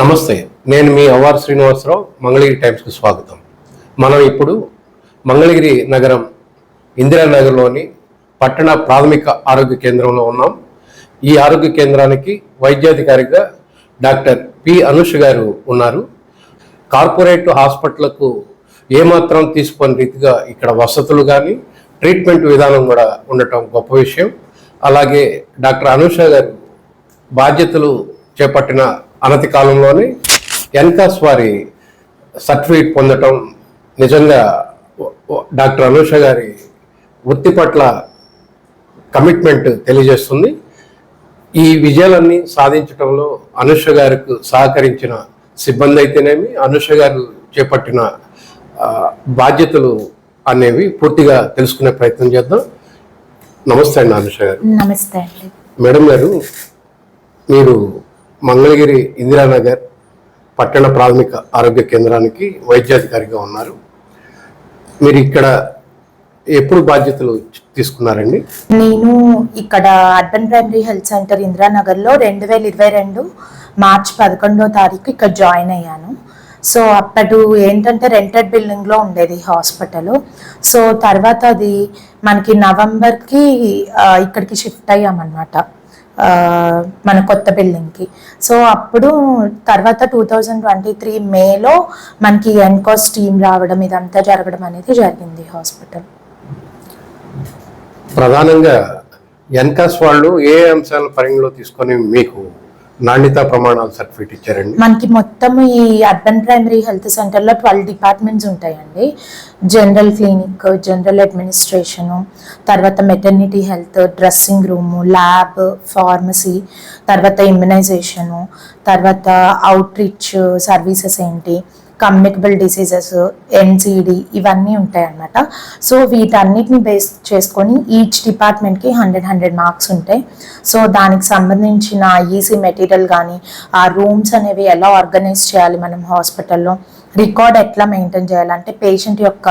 నమస్తే నేను మీ అవ్వార్ శ్రీనివాసరావు మంగళగిరి టైమ్స్కు స్వాగతం. మనం ఇప్పుడు మంగళగిరి నగరం ఇందిరానగర్లోని పట్టణ ప్రాథమిక ఆరోగ్య కేంద్రంలో ఉన్నాం. ఈ ఆరోగ్య కేంద్రానికి వైద్యాధికారిగా డాక్టర్ పి అనుష్ గారు ఉన్నారు. కార్పొరేట్ హాస్పిటల్కు ఏమాత్రం తీసుకొని రీతిగా ఇక్కడ వసతులు కానీ ట్రీట్మెంట్ విధానం కూడా ఉండటం గొప్ప విషయం. అలాగే డాక్టర్ అనుష గారు బాధ్యతలు చేపట్టిన అనతి కాలంలోనే ఎన్కాస్ వారి సర్టిఫికేట్ పొందటం నిజంగా డాక్టర్ అనుష గారి వృత్తి పట్ల కమిట్మెంట్ తెలియజేస్తుంది. ఈ విజయాలన్నీ సాధించడంలో అనుష గారికి సహకరించిన సిబ్బంది అయితేనేమి అనుష గారు చేపట్టిన బాధ్యతలు అనేవి పూర్తిగా తెలుసుకునే ప్రయత్నం చేద్దాం. నమస్తే అండి అనుష గారు. నమస్తే మేడం గారు మీరు మంగళగిరి ఇందిరానగర్ పట్టణ ప్రాథమిక ఆరోగ్య కేంద్రానికి వైద్యాధికారిగా ఉన్నారు. మీరు ఇక్కడ ఎప్పుడు బాధ్యతలు తీసుకున్నారండి? నేను ఇక్కడ అర్బన్ ప్రైమరీ హెల్త్ సెంటర్ ఇందిరానగర్లో రెండు వేల ఇరవై రెండు మార్చ్ పదకొండో తారీఖు ఇక్కడ జాయిన్ అయ్యాను. సో అప్పుడు ఏంటంటే రెంటెడ్ బిల్డింగ్లో ఉండేది హాస్పిటల్. సో తర్వాత అది మనకి నవంబర్కి ఇక్కడికి షిఫ్ట్ అయ్యామన్నమాట. ఆ, మన కొత్త బిల్డింగ్కి. సో అప్పుడు తర్వాత టూ థౌజండ్ ట్వంటీ త్రీ మేలో మనకి ఎన్కాస్ టీమ్ రావడం ఇదంతా జరగడం అనేది జరిగింది హాస్పిటల్. ప్రధానంగా ఎన్కాస్ వాళ్ళు ఏ అంశాలను పరిగణలో తీసుకొని మీకు నాణ్యతా ప్రమాణాలు సర్టిఫికేట్ ఇచ్చారండి. మనకి మొత్తం ఈ అర్బన్ ప్రైమరీ హెల్త్ సెంటర్లో ట్వెల్వ్ డిపార్ట్మెంట్స్ ఉంటాయండి. జనరల్ క్లినిక్ జనరల్ అడ్మినిస్ట్రేషన్ తర్వాత maternity health dressing room lab pharmacy తర్వాత ఇమ్యునైజేషను తర్వాత అవుట్ రీచ్ సర్వీసెస్ ఏంటి కమ్యూనికబుల్ డిసీజెస్ ఎన్సిడి ఇవన్నీ ఉంటాయి అన్నమాట సో వీటన్నిటిని బేస్ చేసుకొని ఈచ్ డిపార్ట్మెంట్కి హండ్రెడ్ హండ్రెడ్ మార్క్స్ ఉంటాయి. సో దానికి సంబంధించిన ఈసీ మెటీరియల్ కానీ ఆ రూమ్స్ అనేవి ఎలా ఆర్గనైజ్ చేయాలి మనం హాస్పిటల్లో రికార్డ్ ఎట్లా మెయింటైన్ చేయాలి? అంటే పేషెంట్ యొక్క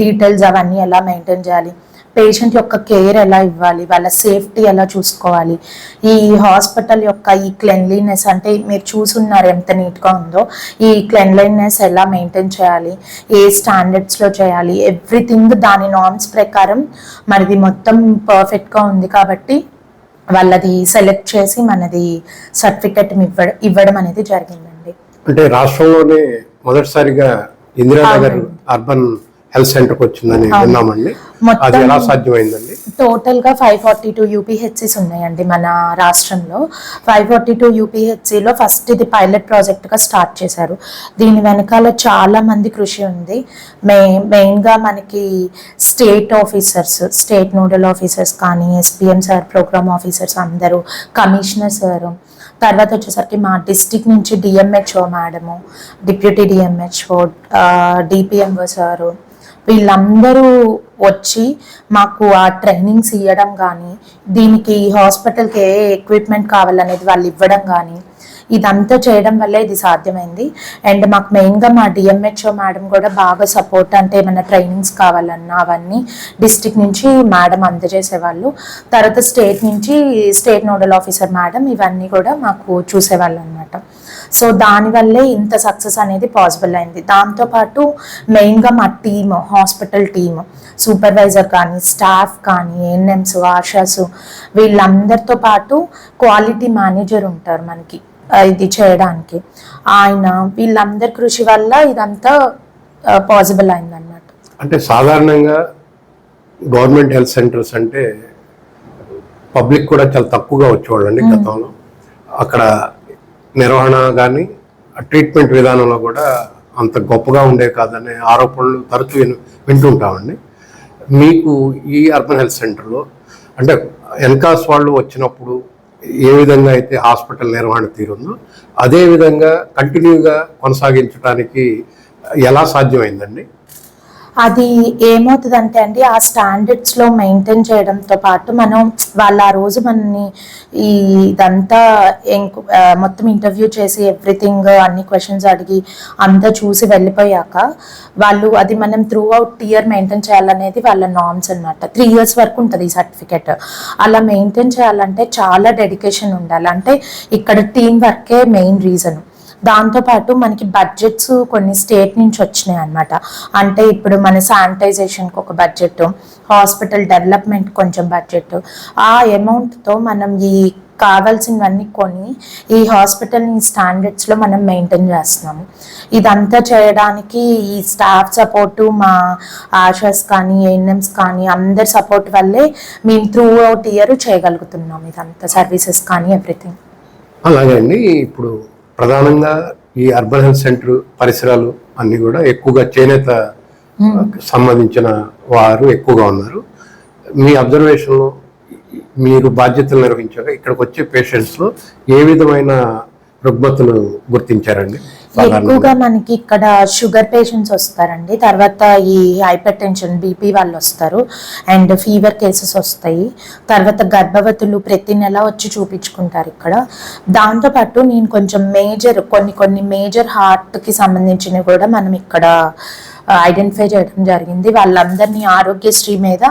డీటెయిల్స్ అవన్నీ ఎలా మెయింటైన్ చేయాలి? పేషెంట్ యొక్క కేర్ ఎలా ఇవ్వాలి వాళ్ళ సేఫ్టీ ఎలా చూసుకోవాలి ఈ హాస్పిటల్ యొక్క ఈ క్లెన్లీనెస్ అంటే మీరు చూసున్నారు ఎంత నీట్గా ఉందో ఈ క్లెన్లీనెస్ ఎలా మెయింటైన్ చేయాలి ఏ స్టాండర్డ్స్లో చేయాలి ఎవ్రీథింగ్ దాని నార్మ్స్ ప్రకారం మనది మొత్తం పర్ఫెక్ట్గా ఉంది కాబట్టి వాళ్ళది సెలెక్ట్ చేసి మనది సర్టిఫికెట్ ఇవ్వడం ఇవ్వడం అనేది జరిగిందండి. అంటే రాష్ట్రంలోనే మొదటిసారిగా ఇందిరానగర్ అర్బన్ హెల్త్ సెంటర్కి వచ్చిందని విన్నామండి. మొత్తం- అది ఎలా సాధ్యమైందండి? టోటల్గా ఫైవ్ ఫార్టీ టూ యూపీహెచ్సిస్ ఉన్నాయండి మన రాష్ట్రంలో. ఫైవ్ ఫార్టీ టూ యూపీహెచ్సిలో ఫస్ట్ ఇది పైలట్ ప్రాజెక్ట్గా స్టార్ట్ చేశారు. దీని వెనకాల చాలా మంది కృషి ఉంది. మే మెయిన్గా మనకి state officers state nodal officers కానీ ఎస్పీఎం సార్ ప్రోగ్రామ్ ఆఫీసర్స్ అందరూ కమిషనర్ సార్. తర్వాత వచ్చేసరికి మా డిస్టిక్ నుంచి DMHO madam deputy DMHO DPMO sir వీళ్ళందరూ వచ్చి మాకు ఆ ట్రైనింగ్స్ ఇవ్వడం కానీ దీనికి ఈ హాస్పిటల్కి ఏ ఎక్విప్మెంట్ కావాలనేది వాళ్ళు ఇవ్వడం కానీ ఇదంతా చేయడం వల్ల ఇది సాధ్యమైంది. అండ్ మాకు మెయిన్గా మా డిఎంహెచ్ఓ మేడం కూడా బాగా సపోర్ట్ అంటే ఏమైనా ట్రైనింగ్స్ కావాలన్నా అవన్నీ డిస్టిక్ నుంచి మేడం అందజేసేవాళ్ళు. తర్వాత స్టేట్ నుంచి స్టేట్ నోడల్ ఆఫీసర్ మేడం ఇవన్నీ కూడా మాకు చూసేవాళ్ళు అనమాట సో దానివల్లే ఇంత సక్సెస్ అనేది పాసిబుల్ అయింది. దాంతోపాటు మెయిన్గా మా టీమ్ హాస్పిటల్ టీమ్ సూపర్వైజర్ కానీ స్టాఫ్ కానీ ఏఎన్ఎంస్ ఆషాస్ వీళ్ళందరితో పాటు క్వాలిటీ మేనేజర్ ఉంటారు మనకి ఇది చేయడానికి. ఆయన వీళ్ళందరి కృషి వల్ల ఇదంతా పాసిబుల్ అయిందన్నమాట. అంటే సాధారణంగా గవర్నమెంట్ హెల్త్ సెంటర్స్ అంటే పబ్లిక్ కూడా చాలా తక్కువగా వచ్చేవాళ్ళండి గతంలో. అక్కడ నిర్వహణ కానీ ట్రీట్మెంట్ విధానంలో కూడా అంత గొప్పగా ఉండే కాదనే ఆరోపణలు తరచూ విను వింటుంటామండి. మీకు ఈ అర్బన్ హెల్త్ సెంటర్లో అంటే ఎన్కాస్ వాళ్ళు వచ్చినప్పుడు ఏ విధంగా అయితే హాస్పిటల్ నిర్వహణ తీరుందో అదే విధంగా కంటిన్యూగా కొనసాగించడానికి ఎలా సాధ్యమైందండి? అది ఏమవుతుందంటే అండి ఆ స్టాండర్డ్స్లో మెయింటైన్ చేయడంతో పాటు మనం వాళ్ళు ఆ రోజు మనని ఈ ఇదంతా మొత్తం ఇంటర్వ్యూ చేసి ఎవ్రీథింగ్ అన్ని క్వశ్చన్స్ అడిగి అంతా చూసి వెళ్ళిపోయాక వాళ్ళు అది మనం త్రూ అవుట్ ఇయర్ మెయింటైన్ చేయాలనేది వాళ్ళ నామ్స్ అన్నమాట. త్రీ ఇయర్స్ వరకు ఉంటుంది ఈ సర్టిఫికెట్ అలా మెయింటైన్ చేయాలంటే చాలా డెడికేషన్ ఉండాలి. అంటే ఇక్కడ టీం వర్కే మెయిన్ రీజన్ దాంతోపాటు మనకి బడ్జెట్స్ కొన్ని స్టేట్ నుంచి వచ్చినాయి అనమాట అంటే ఇప్పుడు మన శానిటైజేషన్కి ఒక బడ్జెట్ హాస్పిటల్ డెవలప్మెంట్ కొంచెం బడ్జెట్ ఆ అమౌంట్తో మనం ఈ కావాల్సినవన్నీ కొని ఈ హాస్పిటల్ని స్టాండర్డ్స్లో మనం మెయింటైన్ చేస్తున్నాము ఇదంతా చేయడానికి ఈ స్టాఫ్ సపోర్టు మా ఆశాస్ కానీ ఏఎన్ఎంస్ కానీ అందరి సపోర్ట్ వల్లే మేము త్రూ అవుట్ ఇయర్ చేయగలుగుతున్నాం ఇదంతా సర్వీసెస్ కానీ ఎవ్రీథింగ్ అలాగే అండి ఇప్పుడు ప్రధానంగా ఈ అర్బన్ హెల్త్ సెంటర్ పరిసరాలు అన్ని కూడా ఎక్కువగా చేనేత సంబంధించిన వారు ఎక్కువగా ఉన్నారు. మీ అబ్జర్వేషన్లో మీరు బాధ్యతలు నిర్వహించాక ఇక్కడికి వచ్చే పేషెంట్స్లో ఏ విధమైన రుగ్మతను గుర్తించారండి? ఎక్కువగా మనకి ఇక్కడ షుగర్ పేషెంట్స్ వస్తారండి. తర్వాత ఈ హైపర్ టెన్షన్ బీపీ వాళ్ళు వస్తారు. అండ్ ఫీవర్ కేసెస్ వస్తాయి. తర్వాత గర్భవతులు ప్రతి నెల వచ్చి చూపించుకుంటారు ఇక్కడ. దాంతోపాటు నేను కొంచెం మేజర్ కొన్ని కొన్ని మేజర్ హార్ట్కి సంబంధించినవి కూడా మనం ఇక్కడ ఐడెంటిఫై చేయడం జరిగింది. వాళ్ళందరినీ ఆరోగ్యశ్రీ మీద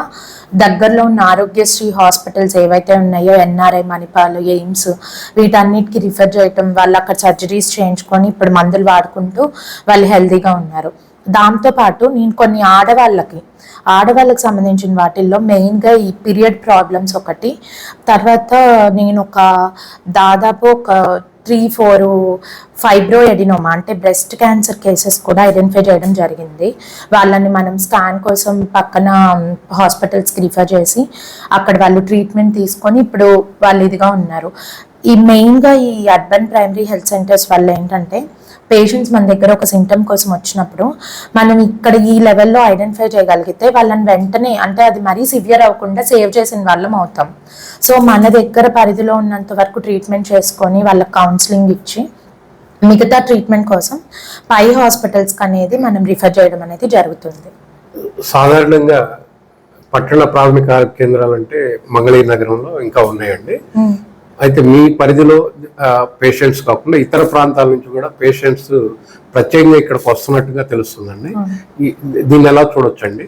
దగ్గరలో ఉన్న ఆరోగ్యశ్రీ హాస్పిటల్స్ ఏవైతే ఉన్నాయో ఎన్ఆర్ఐ మణిపాల్ ఎయిమ్స్ వీటన్నిటికి రిఫర్ చేయటం వాళ్ళు అక్కడ సర్జరీస్ చేయించుకొని ఇప్పుడు మందులు వాడుకుంటూ వాళ్ళు హెల్తీగా ఉన్నారు. దాంతోపాటు నేను కొన్ని ఆడవాళ్ళకి ఆడవాళ్ళకి సంబంధించిన వాటిల్లో మెయిన్గా ఈ పీరియడ్ ప్రాబ్లమ్స్ ఒకటి. తర్వాత నేను ఒక దాదాపు ఒక త్రీ ఫోర్ ఫైబ్రో ఎడినోమా అంటే బ్రెస్ట్ క్యాన్సర్ కేసెస్ కూడా ఐడెంటిఫై చేయడం జరిగింది. వాళ్ళని మనం స్కాన్ కోసం పక్కన హాస్పిటల్స్కి రిఫర్ చేసి అక్కడ వాళ్ళు ట్రీట్మెంట్ తీసుకొని ఇప్పుడు వాళ్ళు ఇదిగా ఉన్నారు. ఈ మెయిన్గా ఈ అర్బన్ ప్రైమరీ హెల్త్ సెంటర్స్ వల్ల ఏంటంటే పేషెంట్స్ మన దగ్గర ఒక సింటమ్ కోసం వచ్చినప్పుడు మనం ఇక్కడ ఈ లెవెల్లో ఐడెంటిఫై చేయగలిగితే వాళ్ళని వెంటనే అంటే అది మరీ సివియర్ అవ్వకుండా సేవ్ చేసిన వాళ్ళం అవుతాం. సో మన దగ్గర పరిధిలో ఉన్నంత వరకు ట్రీట్మెంట్ చేసుకొని వాళ్ళకి కౌన్సిలింగ్ ఇచ్చి మిగతా ట్రీట్మెంట్ కోసం పై హాస్పిటల్స్కి అనేది మనం రిఫర్ చేయడం అనేది జరుగుతుంది. సాధారణంగా పట్టణ ప్రాథమిక ఆరోగ్య కేంద్రాలు అంటే మంగళగిరి నగరంలో ఇంకా ఉన్నాయండి. అయితే మీ పరిధిలో పేషెంట్స్ కాకుండా ఇతర ప్రాంతాల నుంచి కూడా పేషెంట్స్ ప్రత్యేకంగా ఇక్కడికి వస్తున్నట్టుగా తెలుస్తుందండి. దీన్ని ఎలా చూడొచ్చండి?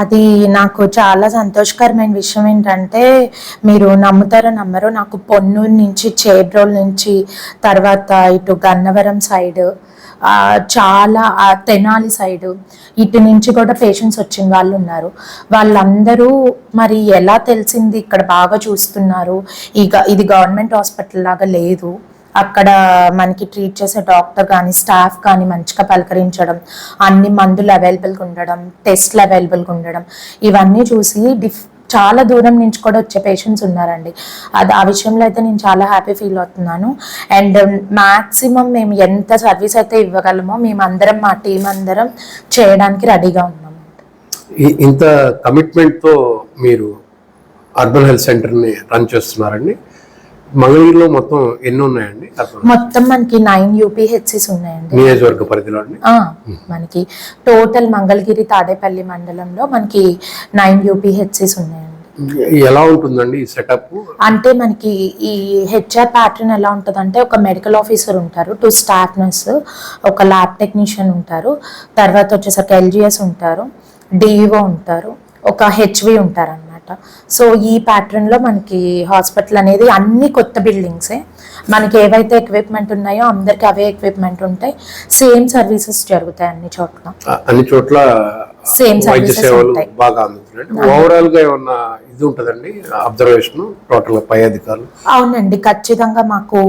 అది నాకు చాలా సంతోషకరమైన విషయం ఏంటంటే మీరు నమ్ముతారో నమ్మరో నాకు పొన్నూరు నుంచి చేబ్రోల్ నుంచి తర్వాత ఇటు గన్నవరం సైడ్ చాలా తెనాలి సైడ్ ఇటు నుంచి కూడా పేషెంట్స్ వచ్చిన వాళ్ళు ఉన్నారు. వాళ్ళందరూ మరి ఎలా తెలిసింది ఇక్కడ బాగా చూస్తున్నారు? ఇక ఇది గవర్నమెంట్ హాస్పిటల్ లాగా లేదు. అక్కడ మనకి ట్రీట్ చేసే డాక్టర్ కానీ స్టాఫ్ కానీ మంచిగా పలకరించడం అన్ని మందులు అవైలబుల్గా ఉండడం టెస్ట్లు అవైలబుల్గా ఉండడం ఇవన్నీ చూసి డిఫ్ చాలా దూరం నుంచి కూడా వచ్చే పేషెంట్స్ ఉన్నారండి. అది ఆ విషయంలో అయితే నేను చాలా హ్యాపీ ఫీల్ అవుతున్నాను. అండ్ మ్యాక్సిమం um, మేము ఎంత సర్వీస్ అయితే ఇవ్వగలమో మేము అందరం మా టీం అందరం చేయడానికి రెడీగా ఉన్నాము. ఇంత కమిట్మెంట్తో మీరు అర్బన్ హెల్త్ సెంటర్ని రన్ చేస్తున్నారండి. మంగళగిరిలో మొత్తం ఎన్ని ఉన్నాయండి? మొత్తం మనకి నైన్ యూపీహెచ్సిస్ ఉన్నాయండి. నియోజకవర్గ పరిధిలో మనకి టోటల్ మంగళగిరి తాడేపల్లి మండలంలో మనకి నైన్ యూపీహెచ్సిస్ ఉన్నాయండి. ఎలా ఉంటుందండి ఈ సెటప్ అంటే మనకి ఈ హెచ్ఆర్ ప్యాటర్న్ ఎలా ఉంటుందంటే ఒక మెడికల్ ఆఫీసర్ ఉంటారు టూ స్టాఫ్ నర్స్ ఒక ల్యాబ్ టెక్నీషియన్ ఉంటారు తర్వాత వచ్చేసరికి ఎల్జిఎస్ ఉంటారు డిఈఓ ఉంటారు ఒక హెచ్వి ఉంటారు అనమాట సో ఈ ప్యాటర్న్లో మనకి హాస్పిటల్ అనేది అన్ని కొత్త బిల్డింగ్సే. మనకి ఏవైతే ఎక్విప్మెంట్ ఉన్నాయో అందరికి అవే ఎక్విప్మెంట్ ఉంటాయి. సేమ్ సర్వీసెస్ జరుగుతాయి అన్ని చోట్ల. అన్ని చోట్ల Same వైద్య సేవలు. బాగా అందుతున్నాయి ఓవరాల్గా ఏమన్నా ఇది ఉంటుందండి? అబ్జర్వేషన్ టోటల్ పై అధికారులు? అవునండి ఖచ్చితంగా మాకు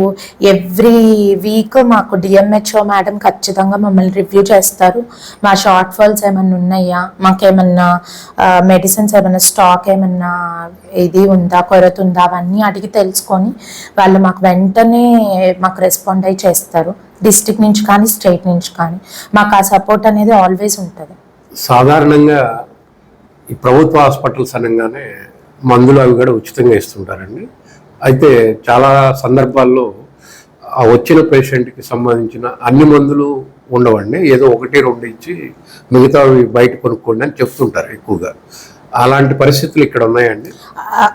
ఎవ్రీ వీక్ మాకు డిఎంహెచ్ఓ మేడం ఖచ్చితంగా మమ్మల్ని రివ్యూ చేస్తారు. మా షార్ట్ ఫాల్స్ ఏమన్నా ఉన్నాయా? మాకేమన్నా మెడిసిన్స్ ఏమన్నా స్టాక్ ఏమన్నా ఇది ఉందా కొరత ఉందా? అవన్నీ అడిగి తెలుసుకొని వాళ్ళు మాకు వెంటనే మాకు రెస్పాండ్ అయ్యి చేస్తారు. డిస్ట్రిక్ట్ నుంచి కానీ స్టేట్ నుంచి కానీ. మాకు ఆ సపోర్ట్ అనేది ఆల్వేస్ ఉంటుంది. సాధారణంగా ఈ ప్రభుత్వ హాస్పిటల్స్ అనగానే మందులు అవి కూడా ఉచితంగా ఇస్తుంటారండి. అయితే చాలా సందర్భాల్లో ఆ వచ్చిన పేషెంట్కి సంబంధించిన అన్ని మందులు ఉండవండి. ఏదో ఒకటి రెండు ఇచ్చి మిగతావి బయట కొనుక్కోండి అని చెప్తుంటారు ఎక్కువగా. అలాంటి పరిస్థితులు ఇక్కడ ఉన్నాయండి?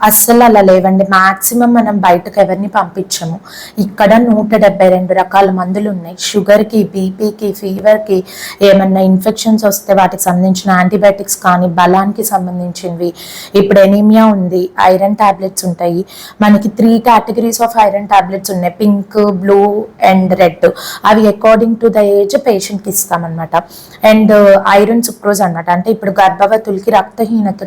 అస్సలు అలా లేవండి. మాక్సిమం మనం బయటకు ఎవరిని పంపించము. ఇక్కడ నూట డెబ్బై రెండు రకాల మందులు ఉన్నాయి. షుగర్కి బీపీకి ఫీవర్కి ఏమన్నా ఇన్ఫెక్షన్స్ వస్తే వాటికి సంబంధించిన యాంటీబయాటిక్స్ కానీ బలానికి సంబంధించినవి. ఇప్పుడు ఎనీమియా ఉంది. ఐరన్ టాబ్లెట్స్ ఉంటాయి. మనకి three categories of iron tablets ఉన్నాయి. Pink blue and red. అవి అకార్డింగ్ టు ద ఏజ్ పేషెంట్కి ఇస్తామన్నమాట. అండ్ ఐరన్ సుక్రోజ్ అన్నమాట. అంటే ఇప్పుడు గర్భవతులకి రక్తహీనత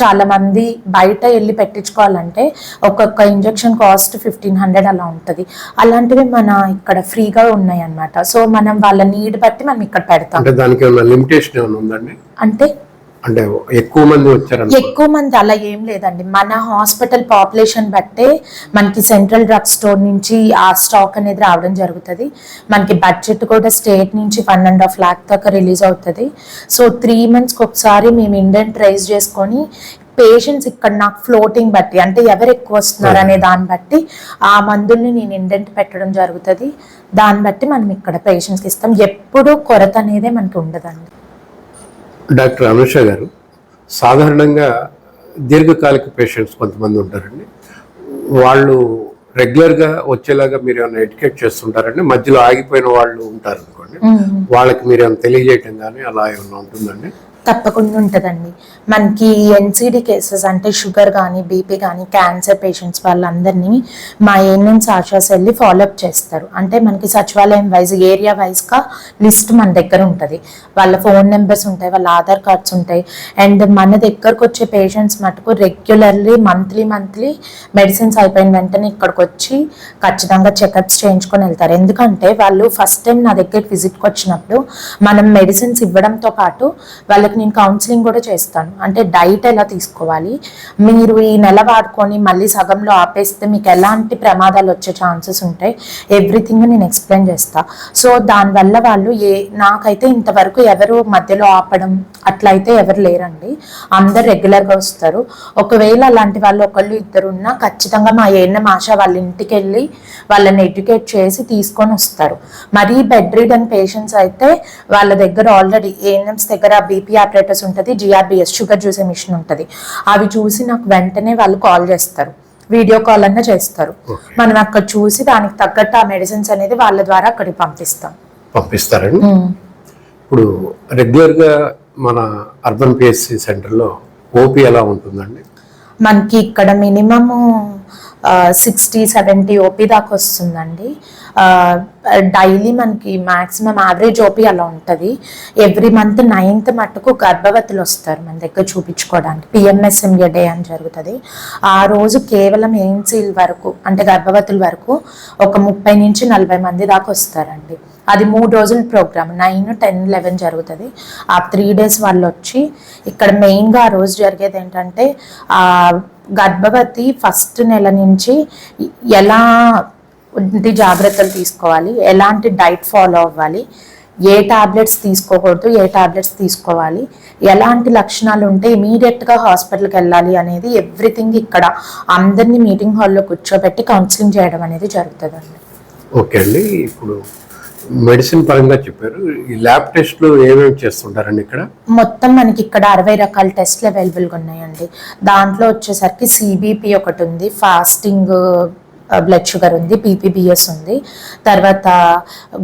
చాలా మంది బయట వెళ్ళి పెట్టించుకోవాలంటే ఒక్కొక్క ఇంజెక్షన్ కాస్ట్ ఫిఫ్టీన్ హండ్రెడ్ అలా ఉంటుంది. అలాంటివి మన ఇక్కడ ఫ్రీగా ఉన్నాయి అన్నమాట సో మనం వాళ్ళ నీడ్ బట్టి మనం ఇక్కడ పెడతాం. అంటే అంటే ఎక్కువ మంది వచ్చారనుకో. ఎక్కువ మంది అలా ఏం లేదండి. మన హాస్పిటల్ పాపులేషన్ బట్టే మనకి సెంట్రల్ డ్రగ్ స్టోర్ నుంచి ఆ స్టాక్ అనేది రావడం జరుగుతుంది. మనకి బడ్జెట్ కూడా స్టేట్ నుంచి వన్ అండ్ హాఫ్ ల్యాక్ దాకా రిలీజ్ అవుతుంది. సో త్రీ మంత్స్కి ఒకసారి మేము ఇండెంట్ రైజ్ చేసుకొని పేషెంట్స్ ఇక్కడ నాకు ఫ్లోటింగ్ బట్టి అంటే ఎవరు ఎక్కువ వస్తున్నారు అనే దాన్ని బట్టి ఆ మందుల్ని నేను ఇండెంట్ పెట్టడం జరుగుతుంది. దాన్ని బట్టి మనం ఇక్కడ పేషెంట్స్కి ఇస్తాం. ఎప్పుడూ కొరత అనేదే మనకి ఉండదండి. డాక్టర్ అనుష గారు సాధారణంగా దీర్ఘకాలిక పేషెంట్స్ కొంతమంది ఉంటారండి. వాళ్ళు రెగ్యులర్గా వచ్చేలాగా మీరు ఏమైనా ఎడ్యుకేట్ చేస్తుంటారండి మధ్యలో ఆగిపోయిన వాళ్ళు ఉంటారు అనుకోండి వాళ్ళకి మీరు ఏమైనా తెలియజేయటం కానీ అలా ఏమైనా ఉంటుందండి. తప్పకుండా ఉంటుందండి. మనకి ఎన్సీడీ కేసెస్ అంటే షుగర్ కానీ బీపీ కానీ క్యాన్సర్ పేషెంట్స్ వాళ్ళందరినీ మా ఏఎన్ఎన్స్ ఆశాస్ వెళ్ళి ఫాలోఅప్ చేస్తారు. అంటే మనకి సచివాలయం వైజ్ ఏరియా వైజ్గా లిస్ట్ మన దగ్గర ఉంటుంది. వాళ్ళ ఫోన్ నెంబర్స్ ఉంటాయి వాళ్ళ ఆధార్ కార్డ్స్ ఉంటాయి. అండ్ మన దగ్గరకు వచ్చే పేషెంట్స్ మటుకు రెగ్యులర్లీ మంత్లీ మంత్లీ మెడిసిన్స్ అయిపోయిన వెంటనే ఇక్కడికి వచ్చి ఖచ్చితంగా చెకప్స్ చేయించుకొని వెళ్తారు. ఎందుకంటే వాళ్ళు ఫస్ట్ టైం నా దగ్గరికి విజిట్కి వచ్చినప్పుడు మనం మెడిసిన్స్ ఇవ్వడంతో పాటు వాళ్ళకి నేను కౌన్సిలింగ్ కూడా చేస్తాను. అంటే డైట్ ఎలా తీసుకోవాలి? మీరు ఈ నెల వాడుకొని మళ్ళీ సగంలో ఆపేస్తే మీకు ఎలాంటి ప్రమాదాలు వచ్చే ఛాన్సెస్ ఉంటాయి? ఎవ్రీథింగ్ నేను ఎక్స్ప్లెయిన్ చేస్తాను సో దానివల్ల వాళ్ళు ఏ నాకైతే ఇంతవరకు ఎవరు మధ్యలో ఆపడం అట్లా అయితే ఎవరు లేరండి. అందరు రెగ్యులర్గా వస్తారు. ఒకవేళ అలాంటి వాళ్ళు ఒకళ్ళు ఇద్దరు ఉన్నా ఖచ్చితంగా మా ఏఎన్ఎం ఆశ వాళ్ళ ఇంటికి వెళ్ళి వాళ్ళని ఎడ్యుకేట్ చేసి తీసుకొని వస్తారు. మరీ బెడ్ రీడన్ పేషెంట్స్ అయితే వాళ్ళ దగ్గర ఆల్రెడీ ఏఎన్ఎంస్ దగ్గర బీపీ ఆపరేటర్స్ ఉంటుంది జిఆర్బిఎస్ షుగర్ చూసే మిషన్ ఉంటుంది. అవి చూసి నాకు వెంటనే వాళ్ళు కాల్ చేస్తారు. వీడియో కాల్ అన్న చేస్తారు. మనం అక్కడ చూసి దానికి తగ్గట్టు ఆ మెడిసిన్స్ అనేది వాళ్ళ ద్వారా అక్కడికి పంపిస్తాం. పంపిస్తారండి? ఇప్పుడు రెగ్యులర్గా మన అర్బన్ పిఎస్సి సెంటర్లో ఓపీ ఎలా ఉంటుందండి? మనకి ఇక్కడ మినిమము సిక్స్టీ సెవెంటీ ఓపీ దాకా వస్తుందండి. డైలీ మనకి మాక్సిమం యావరేజ్ ఓపీ అలా ఉంటుంది. ఎవ్రీ మంత్ నైన్త్ మట్టుకు గర్భవతులు వస్తారు మన దగ్గర చూపించుకోవడానికి. పిఎంఎస్ఎంఏ డే అని జరుగుతుంది. ఆ రోజు కేవలం ఎయిమ్సీల వరకు అంటే గర్భవతుల వరకు ఒక ముప్పై నుంచి నలభై మంది దాకా వస్తారండి. అది మూడు రోజుల ప్రోగ్రామ్ నైన్ టెన్ లెవెన్ జరుగుతుంది. ఆ త్రీ డేస్ వాళ్ళు వచ్చి ఇక్కడ మెయిన్గా ఆ రోజు జరిగేది ఏంటంటే గర్భవతి ఫస్ట్ నెల నుంచి ఎలా జాగ్రత్తలు తీసుకోవాలి? ఎలాంటి డైట్ ఫాలో అవ్వాలి? ఏ టాబ్లెట్స్ తీసుకోకూడదు? ఏ టాబ్లెట్స్ తీసుకోవాలి? ఎలాంటి లక్షణాలు ఉంటే ఇమీడియట్గా హాస్పిటల్కి వెళ్ళాలి అనేది ఎవ్రీథింగ్ ఇక్కడ అందరినీ మీటింగ్ హాల్లో కూర్చోబెట్టి కౌన్సిలింగ్ చేయడం అనేది జరుగుతుందండి. ఓకే అండి ఇప్పుడు మెడిసిన్ పరంగా చెప్పారు. ఈ ల్యాబ్ టెస్ట్లు ఏమేమి చేస్తుంటారండి ఇక్కడ? మొత్తం మనకి ఇక్కడ అరవై రకాల టెస్ట్లు అవైలబుల్గా ఉన్నాయండి. దాంట్లో వచ్చేసరికి సిబిపి ఒకటి ఉంది ఫాస్టింగ్ బ్లడ్ షుగర్ ఉంది పీపీబిఎస్ ఉంది. తర్వాత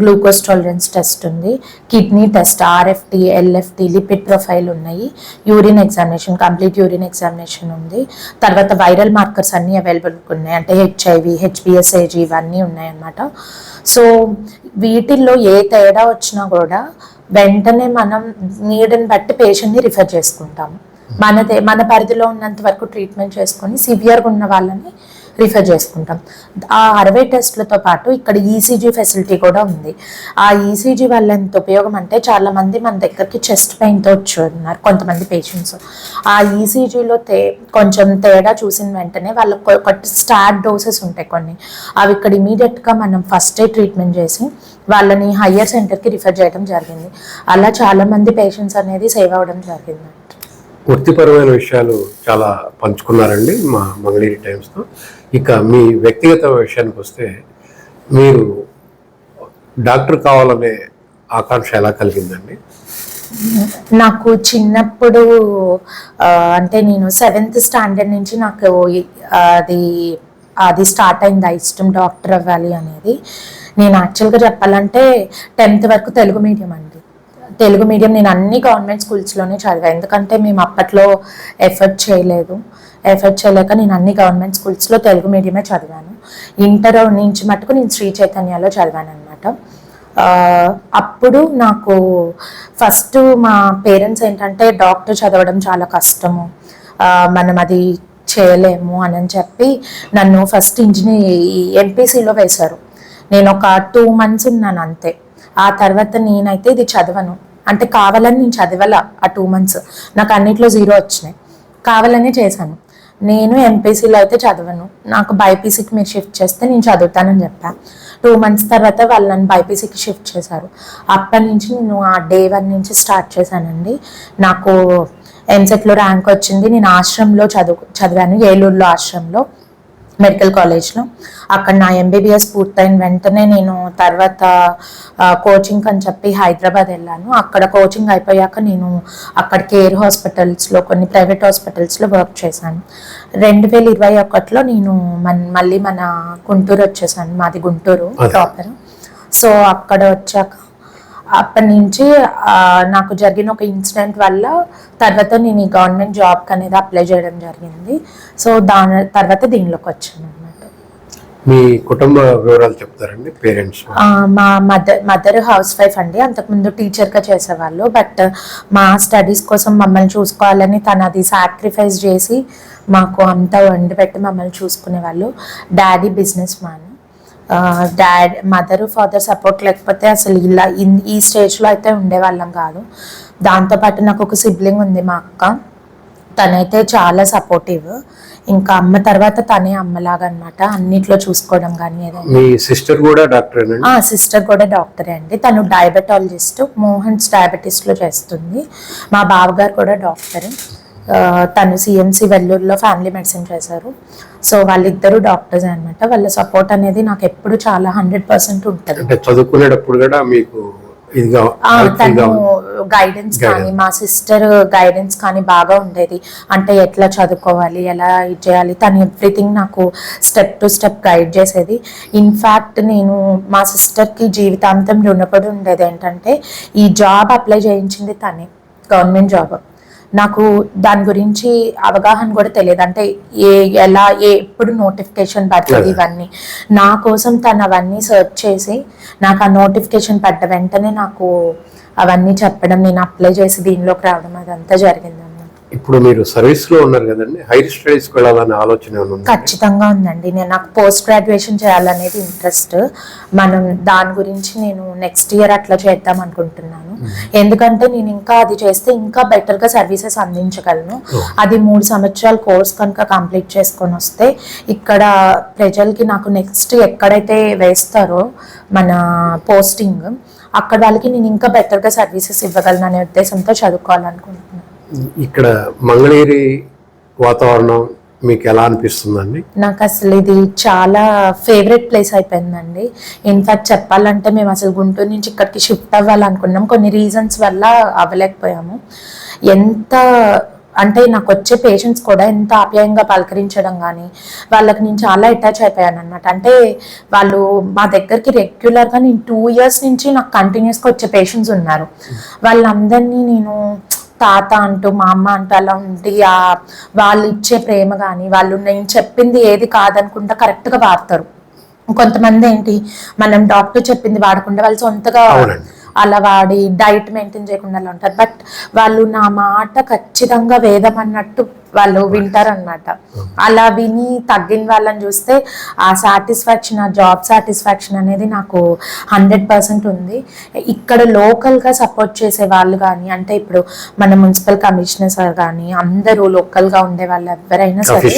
గ్లూకోజ్ టాలరెన్స్ టెస్ట్ ఉంది kidney test RFT LFT lipid profile ఉన్నాయి. Urine examination complete urine examination ఉంది. తర్వాత వైరల్ మార్కర్స్ అన్నీ అవైలబుల్గా ఉన్నాయి. అంటే హెచ్ఐవి హెచ్బిఎస్ఏజీ ఇవన్నీ ఉన్నాయన్నమాట. సో వీటిల్లో ఏ తేడా వచ్చినా కూడా వెంటనే మనం నీడని బట్టి పేషెంట్ని రిఫర్ చేసుకుంటాము. మనదే మన పరిధిలో ఉన్నంత వరకు ట్రీట్మెంట్ చేసుకొని సివియర్గా ఉన్న వాళ్ళని రిఫర్ చేసుకుంటాం. ఆ అరవై టెస్ట్లతో పాటు ఇక్కడ ఈసీజీ ఫెసిలిటీ కూడా ఉంది. ఆ ఈసీజీ వల్ల ఎంత ఉపయోగం అంటే చాలామంది మన దగ్గరికి చెస్ట్ పెయిన్తో వచ్చి ఉన్నారు కొంతమంది పేషెంట్స్ ఆ ఈసీజీలో తే కొంచెం తేడా చూసిన వెంటనే వాళ్ళకి ఒక స్టార్ట్ డోసెస్ ఉంటాయి కొన్ని. అవి ఇక్కడ ఇమీడియట్గా మనం ఫస్ట్ ట్రీట్మెంట్ చేసి వాళ్ళని హయ్యర్ సెంటర్కి రిఫర్ చేయడం జరిగింది. అలా చాలామంది పేషెంట్స్ అనేది సేవ్ అవ్వడం జరిగింది. వృత్తిపరమైన విషయాలు చాలా పంచుకున్నారండి మా మంగళగిరి టైమ్స్తో ఇక మీ వ్యక్తిగత విషయానికి వస్తే మీరు డాక్టర్ కావాలనే ఆకాంక్ష ఎలా కలిగిందండి? నాకు చిన్నప్పుడు అంటే నేను సెవెంత్ స్టాండర్డ్ నుంచి నాకు అది అది స్టార్ట్ అయింది ఆ ఇష్టం డాక్టర్ అవ్వాలి అనేది. నేను యాక్చువల్గా చెప్పాలంటే టెన్త్ వరకు తెలుగు మీడియం అండి. తెలుగు మీడియం నేను అన్ని గవర్నమెంట్ స్కూల్స్లోనే చదివాను. ఎందుకంటే మేము అప్పట్లో ఎఫర్ట్ చేయలేదు. ఎఫర్ట్ చేయలేక నేను అన్ని గవర్నమెంట్ స్కూల్స్లో తెలుగు మీడియమే చదివాను. ఇంటర్ నుంచి మటుకు నేను శ్రీ చైతన్యలో చదివాను అనమాట అప్పుడు నాకు ఫస్ట్ మా పేరెంట్స్ ఏంటంటే డాక్టర్ చదవడం చాలా కష్టము. మనం అది చేయలేము అని అని చెప్పి నన్ను ఫస్ట్ ఇంజనీర్ ఎంపీసీలో వేశారు. నేను ఒక టూ మంత్స్ ఉన్నాను అంతే. ఆ తర్వాత నేనైతే ఇది చదవను. అంటే కావాలని నేను చదవాల ఆ టూ మంత్స్ నాకు అన్నిట్లో జీరో వచ్చినాయి. కావాలనే చేశాను. నేను ఎంపీసీలో అయితే చదవను. నాకు బైపీసీకి మీరు షిఫ్ట్ చేస్తే నేను చదువుతానని చెప్పాను టూ మంత్స్ తర్వాత వాళ్ళు నన్ను బైపీసీకి షిఫ్ట్ చేశారు. అప్పటి నుంచి నేను ఆ డే వన్ నుంచి స్టార్ట్ చేశానండి. నాకు ఎంసెట్లో ర్యాంక్ వచ్చింది. నేను ఆశ్రమంలో చదువు చదివాను ఏలూరులో ఆశ్రమంలో. మెడికల్ కాలేజ్లో. అక్కడ నా ఎంబీబీఎస్ పూర్తయిన వెంటనే నేను తర్వాత కోచింగ్ అని చెప్పి హైదరాబాద్ వెళ్ళాను. అక్కడ కోచింగ్ అయిపోయాక నేను అక్కడ కేర్ హాస్పిటల్స్లో కొన్ని ప్రైవేట్ హాస్పిటల్స్లో వర్క్ చేశాను. రెండు వేల ఇరవై ఒకటిలో నేను మన మళ్ళీ మన గుంటూరు వచ్చేసాను. మాది గుంటూరు. ప్రాపర్. సో అక్కడ వచ్చాక అప్పటి నుంచి నాకు జరిగిన ఒక ఇన్సిడెంట్ వల్ల తర్వాత నేను ఈ గవర్నమెంట్ జాబ్కి అనేది అప్లై చేయడం జరిగింది. సో దాని తర్వాత దీనిలోకి వచ్చాను అనమాట మీ కుటుంబ వివరాలు చెప్తారండి పేరెంట్స్ మా మదర్ మదర్ హౌస్ వైఫ్ అండి. అంతకుముందు టీచర్గా చేసేవాళ్ళు. బట్ మా స్టడీస్ కోసం మమ్మల్ని చూసుకోవాలని తను అది సాక్రిఫైస్ చేసి మాకు అంతా వండి పెట్టి మమ్మల్ని చూసుకునేవాళ్ళు. Daddy businessman. Dad mother father support లేకపోతే అసలు ఇలా ఈ స్టేజ్లో అయితే ఉండేవాళ్ళం కాదు. దాంతోపాటు నాకు ఒక సిబ్లింగ్ ఉంది మా అక్క. తనైతే చాలా సపోర్టివ్ ఇంకా అమ్మ తర్వాత తనే అమ్మలాగా అనమాట అన్నిట్లో చూసుకోవడం కానీ ఏదైనా. మీ సిస్టర్ కూడా డాక్టర్ ఆ సిస్టర్ కూడా డాక్టరే అండి. తను డయాబెటాలజిస్ట్ మోహన్స్ డయాబెటీస్లో చేస్తుంది. మా బావగారు కూడా డాక్టర్ తను సిఎంసి వెల్లూరులో ఫ్యామిలీ మెడిసిన్ చేశారు. సో వాళ్ళిద్దరూ డాక్టర్స్ అనమాట వాళ్ళ సపోర్ట్ అనేది నాకు ఎప్పుడు చాలా హండ్రెడ్ పర్సెంట్ ఉంటుంది. చదువుకునేటప్పుడు కూడా మీకు తను. గైడెన్స్ కానీ మా సిస్టర్ గైడెన్స్ కానీ బాగా ఉండేది. అంటే ఎట్లా చదువుకోవాలి ఎలా ఇది చేయాలి తను ఎవ్రీథింగ్ నాకు స్టెప్ టు స్టెప్ గైడ్ చేసేది. ఇన్ఫ్యాక్ట్ నేను మా సిస్టర్కి జీవితాంతం రుణపడి ఉండేది ఏంటంటే ఈ జాబ్ అప్లై చేయించింది తనే గవర్నమెంట్ జాబ్ నాకు దాని గురించి అవగాహన కూడా తెలియదు. అంటే ఏ ఎలా ఏ ఎప్పుడు నోటిఫికేషన్ పడుతుంది. ఇవన్నీ. నా కోసం తను అవన్నీ సెర్చ్ చేసి నాకు ఆ నోటిఫికేషన్ పడ్డ వెంటనే నాకు అవన్నీ చెప్పడం నేను అప్లై చేసి దీనిలోకి రావడం అదంతా జరిగింది ఇప్పుడు మీరు సర్వీస్లో ఉన్నారు కదండి హైర్ స్టడీస్కి వెళ్ళాలనే ఆలోచన? ఖచ్చితంగా ఉందండి. నేను నాకు పోస్ట్ గ్రాడ్యుయేషన్ చేయాలనేది ఇంట్రెస్ట్ మనం దాని గురించి నేను నెక్స్ట్ ఇయర్ అట్లా చేద్దాం అనుకుంటున్నాను. ఎందుకంటే నేను ఇంకా అది చేస్తే ఇంకా better గా సర్వీసెస్ అందించగలను. అది మూడు సంవత్సరాల కోర్స్ కనుక కంప్లీట్ చేసుకొని వస్తే ఇక్కడ ప్రజలకి నాకు నెక్స్ట్ ఎక్కడైతే వేస్తారో మన పోస్టింగ్ అక్కడ వాళ్ళకి నేను ఇంకా బెటర్గా సర్వీసెస్ ఇవ్వగలను అనే ఉద్దేశంతో చదువుకోవాలనుకుంటున్నాను. ఇక్కడ మంగళగిరి వాతావరణం మీకు ఎలా అనిపిస్తుందండి? నాకు అసలు ఇది చాలా ఫేవరెట్ ప్లేస్ అయిపోయిందండి. ఇన్ఫాక్ట్ చెప్పాలంటే మేము అసలు గుంటూరు నుంచి ఇక్కడికి షిఫ్ట్ అవ్వాలనుకున్నాం. కొన్ని రీజన్స్ వల్ల అవ్వలేకపోయాము. ఎంత అంటే నాకు వచ్చే పేషెంట్స్ కూడా ఎంత ఆప్యాయంగా పలకరించడం కానీ వాళ్ళకి నేను చాలా అటాచ్ అయిపోయాను అనమాట అంటే వాళ్ళు మా దగ్గరికి రెగ్యులర్గా నేను టూ ఇయర్స్ నుంచి నాకు కంటిన్యూస్గా వచ్చే పేషెంట్స్ ఉన్నారు. వాళ్ళందరినీ నేను తాత అంటూ మా అమ్మ అంటూ అలా ఉండి ఆ వాళ్ళు ఇచ్చే ప్రేమ కానీ వాళ్ళు నేను చెప్పింది ఏది కాదనుకుంటా కరెక్ట్గా వాడతారు కొంతమంది ఏంటి మనం డాక్టర్ చెప్పింది వాడకుండా వాళ్ళు సొంతగా. అలా వాడి డైట్ మెయింటైన్ చేయకుండా అలా ఉంటారు బట్ వాళ్ళు నా మాట ఖచ్చితంగా వేదం అన్నట్టు వాళ్ళు వింటారనమాట అలా విని తగ్గిన వాళ్ళని చూస్తే ఆ సాటిస్ఫాక్షన్ ఆ జాబ్ సాటిస్ఫాక్షన్ అనేది నాకు హండ్రెడ్ పర్సెంట్ ఉంది. ఇక్కడ లోకల్గా సపోర్ట్ చేసే వాళ్ళు కానీ అంటే ఇప్పుడు మన మున్సిపల్ కమిషనర్ సార్ కానీ అందరూ లోకల్గా ఉండే వాళ్ళు ఎవరైనా సరే.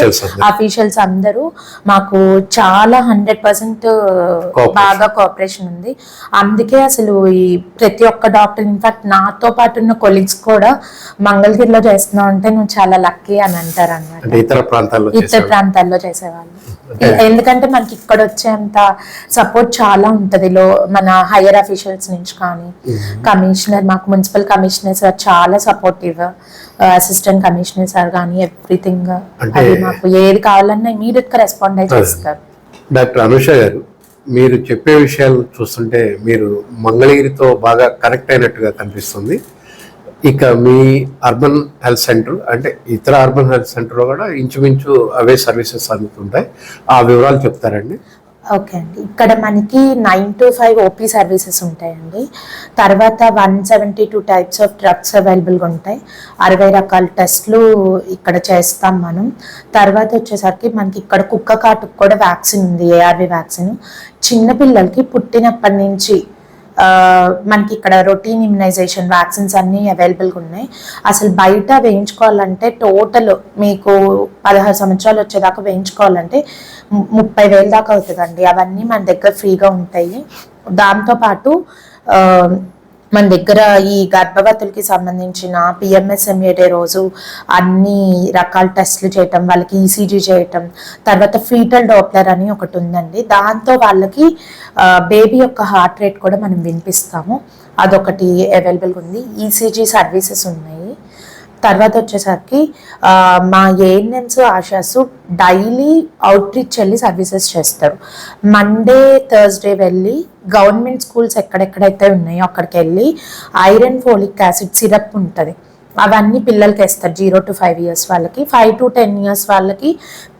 అఫీషియల్స్ అందరూ. మాకు చాలా హండ్రెడ్ పర్సెంట్. బాగా కోఆపరేషన్ ఉంది. అందుకే అసలు ఈ ప్రతి ఒక్క డాక్టర్ ఇన్ఫాక్ట్ నాతో పాటు ఉన్న కొలీగ్స్ కూడా మంగళగిరిలో చేస్తున్నావు అంటే నువ్వు చాలా లక్కీ అని అంటారు అన్నమాట అంటే ఇతర ప్రాంతాల్లో ఇతర ప్రాంతాల్లో చేసేవాళ్ళు. ఎందుకంటే మనకి ఇక్కడ వచ్చేంత సపోర్ట్ చాలా ఉంటది. లో మన హైయర్ అఫీషియల్స్ నుంచి కానీ కమిషనర్ మాకు మున్సిపల్ కమిషనర్ సార్ చాలా సపోర్టివ్. అసిస్టెంట్ కమిషనర్ సార్ కానీ ఎవ్రీథింగ్. అది మాకు ఏది కావాలన్నా ఇమీడియట్గా రెస్పాండ్ అయి చేస్తారు. డాక్టర్ అనుష గారు మీరు చెప్పే విషయాలు చూస్తుంటే మీరు మంగళగిరితో బాగా కనెక్ట్ అయినట్టుగా కనిపిస్తుంది. ఇక మీ అర్బన్ హెల్త్ సెంటర్ అంటే ఇతర అర్బన్ హెల్త్ సెంటర్లో కూడా ఇంచుమించు అవే సర్వీసెస్ అందుతుంటాయి. ఆ వివరాలు చెప్తారండి. ఓకే అండి. ఇక్కడ మనకి nine to five OP services ఉంటాయండి. తర్వాత one seventy two types of drugs అవైలబుల్గా ఉంటాయి. అరవై రకాల టెస్ట్లు ఇక్కడ చేస్తాం మనం. తర్వాత వచ్చేసరికి మనకి ఇక్కడ కుక్క కాటుకు కూడా వ్యాక్సిన్ ఉంది ఏఆర్వి వ్యాక్సిన్. చిన్నపిల్లలకి పుట్టినప్పటి నుంచి మనకి ఇక్కడ రొటీన్ ఇమ్యునైజేషన్ వ్యాక్సిన్స్ అన్నీ అవైలబుల్గా ఉన్నాయి. అసలు బయట వేయించుకోవాలంటే టోటల్ మీకు పదహారు సంవత్సరాలు వచ్చేదాకా వేయించుకోవాలంటే ముప్పై వేలు దాకా అవుతుందండి. అవన్నీ మన దగ్గర ఫ్రీగా ఉంటాయి. దాంతోపాటు మన దగ్గర ఈ గర్భవతులకి సంబంధించిన పిఎంఎస్ఎంఏడే రోజు అన్ని రకాల టెస్ట్లు చేయటం వాళ్ళకి ఈసీజీ చేయటం తర్వాత ఫీటల్ డాప్లర్ అని ఒకటి ఉందండి. దాంతో వాళ్ళకి బేబీ యొక్క హార్ట్ రేట్ కూడా మనం వినిపిస్తాము. అదొకటి అవైలబుల్గా ఉంది. ఈసీజీ సర్వీసెస్ ఉన్నాయి. తర్వాత వచ్చేసరికి మా ఏఎన్ఎన్స్ ఆశాస్ డైలీ అవుట్రీచ్ వెళ్ళి సర్వీసెస్ చేస్తారు. మండే థర్స్డే వెళ్ళి గవర్నమెంట్ స్కూల్స్ ఎక్కడెక్కడైతే ఉన్నాయో అక్కడికి వెళ్ళి ఐరన్ ఫోలిక్ యాసిడ్ సిరప్ ఉంటుంది. అవన్నీ పిల్లలకి వేస్తారు. జీరో టు ఫైవ్ ఇయర్స్ వాళ్ళకి ఫైవ్ టు టెన్ ఇయర్స్ వాళ్ళకి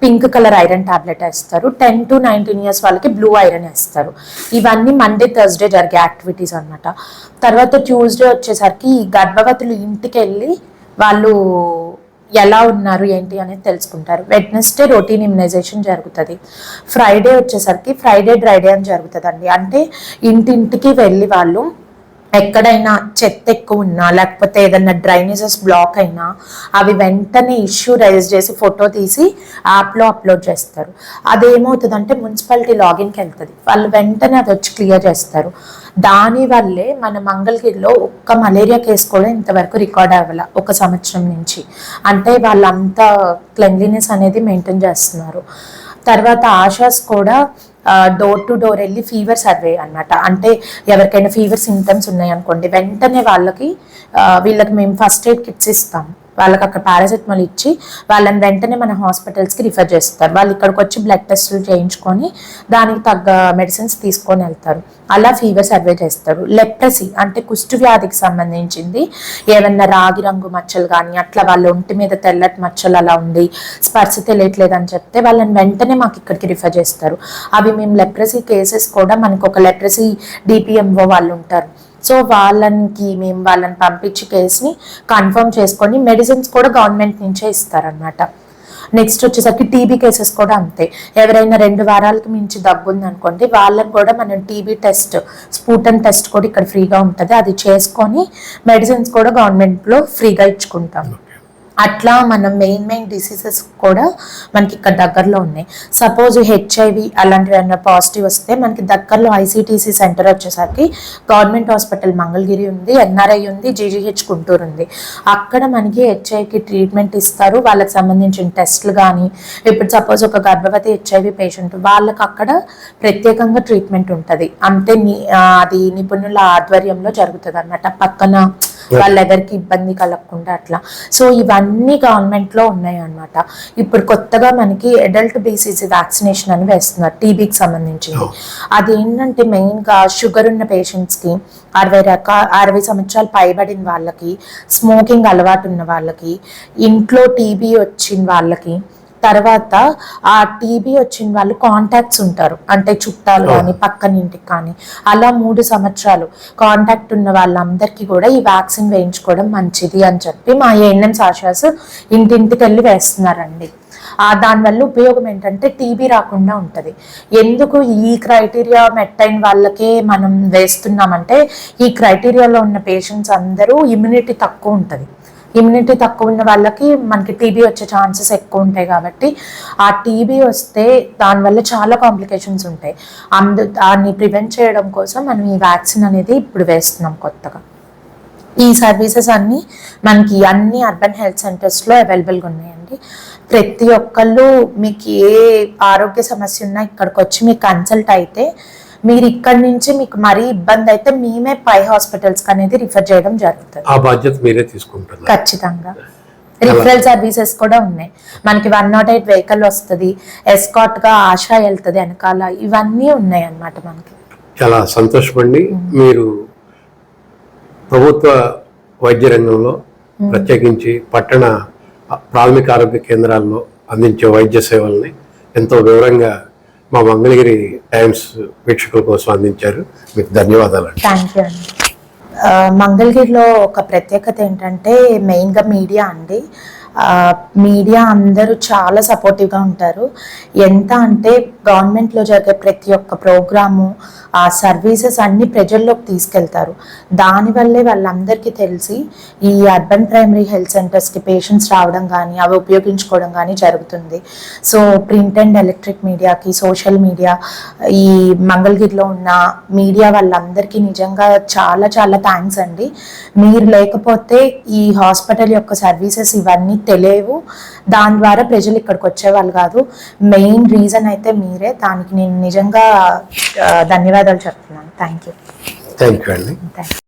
పింక్ కలర్ ఐరన్ టాబ్లెట్ వేస్తారు. టెన్ టు నైన్టీన్ ఇయర్స్ వాళ్ళకి బ్లూ ఐరన్ వేస్తారు. ఇవన్నీ మండే థర్స్డే జరిగే యాక్టివిటీస్ అన్నమాట. తర్వాత ట్యూస్డే వచ్చేసరికి ఈ గర్భవతులు ఇంటికి వెళ్ళి వాళ్ళు ఎలా ఉన్నారు ఏంటి అనేది తెలుసుకుంటారు. వెడ్నెస్డే రొటీన్ ఇమ్యునైజేషన్ జరుగుతుంది. ఫ్రైడే వచ్చేసరికి ఫ్రైడే డ్రైడే అని జరుగుతుందండి. అంటే ఇంటింటికి వెళ్ళి వాళ్ళు ఎక్కడైనా చెత్త ఎక్కువ ఉన్నా లేకపోతే ఏదైనా డ్రైనేజెస్ బ్లాక్ అయినా అవి వెంటనే ఇష్యూ రైజ్ చేసి ఫోటో తీసి యాప్లో అప్లోడ్ చేస్తారు. అదేమవుతుందంటే మున్సిపాలిటీ లాగిన్కి వెళ్తుంది వాళ్ళు వెంటనే అది వచ్చి క్లియర్ చేస్తారు. దానివల్లే మన మంగళగిరిలో ఒక్క మలేరియా కేసు కూడా ఇంతవరకు రికార్డ్ అవ్వాల ఒక సంవత్సరం నుంచి. అంటే వాళ్ళంతా క్లెన్లీనెస్ అనేది మెయింటైన్ చేస్తున్నారు. తర్వాత ఆశాస్ కూడా డోర్ టు డోర్ వెళ్ళి ఫీవర్ సర్వే అనమాట అంటే ఎవరికైనా ఫీవర్ సిమ్టమ్స్ ఉన్నాయనుకోండి వెంటనే వాళ్ళకి వీళ్ళకి మేము ఫస్ట్ ఎయిడ్ కిట్స్ ఇస్తాం. వాళ్ళకి అక్కడ పారాసెటమాల్ ఇచ్చి వాళ్ళని వెంటనే మన హాస్పిటల్స్కి రిఫర్ చేస్తారు. వాళ్ళు ఇక్కడికి వచ్చి బ్లడ్ టెస్టులు చేయించుకొని దానికి తగ్గ మెడిసిన్స్ తీసుకొని వెళ్తారు. అలా ఫీవర్ సర్వే చేస్తారు. లెప్రసీ అంటే కుష్టు వ్యాధికి సంబంధించింది. ఏమన్నా రాగి రంగు మచ్చలు కానీ అట్లా వాళ్ళ ఒంటి మీద తెల్లటి మచ్చలు అలా ఉండి స్పర్శ తెలియట్లేదు అని చెప్తే వాళ్ళని వెంటనే మాకు ఇక్కడికి రిఫర్ చేస్తారు. అవి మేము లెప్రసీ కేసెస్ కూడా మనకు ఒక లెప్రసీ డిపిఎంఓ వాళ్ళు ఉంటారు. సో వాళ్ళకి మేము వాళ్ళని పంపించి కేసుని కన్ఫర్మ్ చేసుకొని మెడిసిన్స్ కూడా గవర్నమెంట్ నుంచే ఇస్తారనమాట నెక్స్ట్ వచ్చేసరికి టీబీ కేసెస్ కూడా అంతే. ఎవరైనా రెండు వారాలకు మించి దగ్గు ఉంది అనుకోండి కూడా మనం టీబీ టెస్ట్ స్పూటన్ టెస్ట్ కూడా ఇక్కడ ఫ్రీగా ఉంటుంది. అది చేసుకొని మెడిసిన్స్ కూడా గవర్నమెంట్లో ఫ్రీగా ఇచ్చుకుంటాం. అట్లా మనం మెయిన్ మెయిన్ డిసీజెస్ కూడా మనకి ఇక్కడ దగ్గరలో ఉన్నాయి. సపోజ్ హెచ్ఐవి అలాంటివి ఏమైనా పాజిటివ్ వస్తే మనకి దగ్గరలో ఐసీటీసీ సెంటర్ వచ్చేసరికి గవర్నమెంట్ హాస్పిటల్ మంగళగిరి ఉంది ఎన్ఆర్ఐ ఉంది జీజీహెచ్ గుంటూరు ఉంది. అక్కడ మనకి హెచ్ఐకి ట్రీట్మెంట్ ఇస్తారు. వాళ్ళకి సంబంధించిన టెస్ట్లు కానీ ఇప్పుడు సపోజ్ ఒక గర్భవతి హెచ్ఐవి పేషెంట్ వాళ్ళకి అక్కడ ప్రత్యేకంగా ట్రీట్మెంట్ ఉంటుంది. అంతే అది నిపుణుల ఆధ్వర్యంలో జరుగుతుంది అనమాట పక్కన వాళ్ళెవరికి ఇబ్బంది కలగకుండా అట్లా. సో ఇవన్నీ గవర్నమెంట్లో ఉన్నాయి అన్నమాట ఇప్పుడు కొత్తగా మనకి అడల్ట్ బీసీసీ వ్యాక్సినేషన్ అని వేస్తున్నారు టీబీకి సంబంధించింది. అదేంటంటే మెయిన్గా షుగర్ ఉన్న పేషెంట్స్కి అరవై రకా అరవై సంవత్సరాలు పైబడిన వాళ్ళకి స్మోకింగ్ అలవాటు ఉన్న వాళ్ళకి ఇంట్లో టీబీ వచ్చిన వాళ్ళకి తర్వాత ఆ టీబీ వచ్చిన వాళ్ళు కాంటాక్ట్స్ ఉంటారు. అంటే చుట్టాలు కానీ పక్కన ఇంటికి కానీ. అలా మూడు సంవత్సరాలు కాంటాక్ట్ ఉన్న వాళ్ళందరికీ కూడా ఈ వ్యాక్సిన్ వేయించుకోవడం మంచిది అని చెప్పి మా ఏఎన్ఎం ఆశాస్ ఇంటింటికి వెళ్ళి వేస్తున్నారండి. ఆ దానివల్ల ఉపయోగం ఏంటంటే టీబీ రాకుండా ఉంటుంది. ఎందుకు ఈ క్రైటీరియా మెట్ అయిన వాళ్ళకే మనం వేస్తున్నామంటే ఈ క్రైటీరియాలో ఉన్న పేషెంట్స్ అందరూ ఇమ్యూనిటీ తక్కువ ఉంటుంది. ఇమ్యూనిటీ తక్కువ ఉన్న వాళ్ళకి మనకి టీబీ వచ్చే ఛాన్సెస్ ఎక్కువ ఉంటాయి కాబట్టి ఆ టీబీ వస్తే దానివల్ల చాలా కాంప్లికేషన్స్ ఉంటాయి. అందు దాన్ని ప్రివెంట్ చేయడం కోసం మనం ఈ వ్యాక్సిన్ అనేది ఇప్పుడు వేస్తున్నాం కొత్తగా. ఈ సర్వీసెస్ అన్నీ మనకి అన్ని అర్బన్ హెల్త్ సెంటర్స్లో అవైలబుల్గా ఉన్నాయండి. ప్రతి ఒక్కళ్ళు మీకు ఏ ఆరోగ్య సమస్య ఉన్నా ఇక్కడికి వచ్చి మీకు కన్సల్ట్ అయితే మీరు ఇక్కడి నుంచి మీకు మరీ ఇబ్బంది అయితే మేమే పై హాస్పిటల్స్కి అనేది రిఫర్ చేయడం జరుగుతుంది. ఆ బాధ్యత మీరే తీసుకుంటున్నారు. ఖచ్చితంగా. రిఫరల్ సర్వీసెస్ కూడా ఉన్నాయి. మనకి వన్ నాట్ ఎయిట్ వెహికల్ వస్తుంది ఎస్కాట్గా ఆశా వెళ్తుంది వెనకాల ఇవన్నీ ఉన్నాయి అన్నమాట మనకి. చాలా సంతోషపడి మీరు ప్రభుత్వ వైద్య రంగంలో ప్రత్యేకించి పట్టణ ప్రాథమిక ఆరోగ్య కేంద్రాల్లో అందించే వైద్య సేవల్ని ఎంతో వివరంగా మా మంగళగిరి టైమ్స్ వీక్షకుల కోసం అందించారు. మీకు ధన్యవాదాలు థ్యాంక్ యూ అండి. మంగళగిరిలో ఒక ప్రత్యేకత ఏంటంటే మెయిన్గా మీడియా అండి. మీడియా అందరూ చాలా సపోర్టివ్గా ఉంటారు. ఎంత అంటే గవర్నమెంట్లో జరిగే ప్రతి ఒక్క ప్రోగ్రాము ఆ సర్వీసెస్ అన్ని ప్రజల్లోకి తీసుకెళ్తారు. దానివల్లే వాళ్ళందరికీ తెలిసి ఈ అర్బన్ ప్రైమరీ హెల్త్ సెంటర్స్కి పేషెంట్స్ రావడం కానీ అవి ఉపయోగించుకోవడం కానీ జరుగుతుంది. సో ప్రింట్ అండ్ ఎలక్ట్రిక్ మీడియాకి సోషల్ మీడియా ఈ మంగళగిరిలో ఉన్న మీడియా వాళ్ళందరికీ నిజంగా చాలా చాలా థ్యాంక్స్ అండి. మీరు లేకపోతే ఈ హాస్పిటల్ యొక్క సర్వీసెస్ ఇవన్నీ తెలియవు. దాని ద్వారా ప్రజలు ఇక్కడికి వచ్చేవాళ్ళు కాదు. మెయిన్ రీజన్ అయితే మీ మీరే. దానికి నేను నిజంగా ధన్యవాదాలు చెప్తున్నాను. థ్యాంక్ యూ థ్యాంక్ యూ అండి.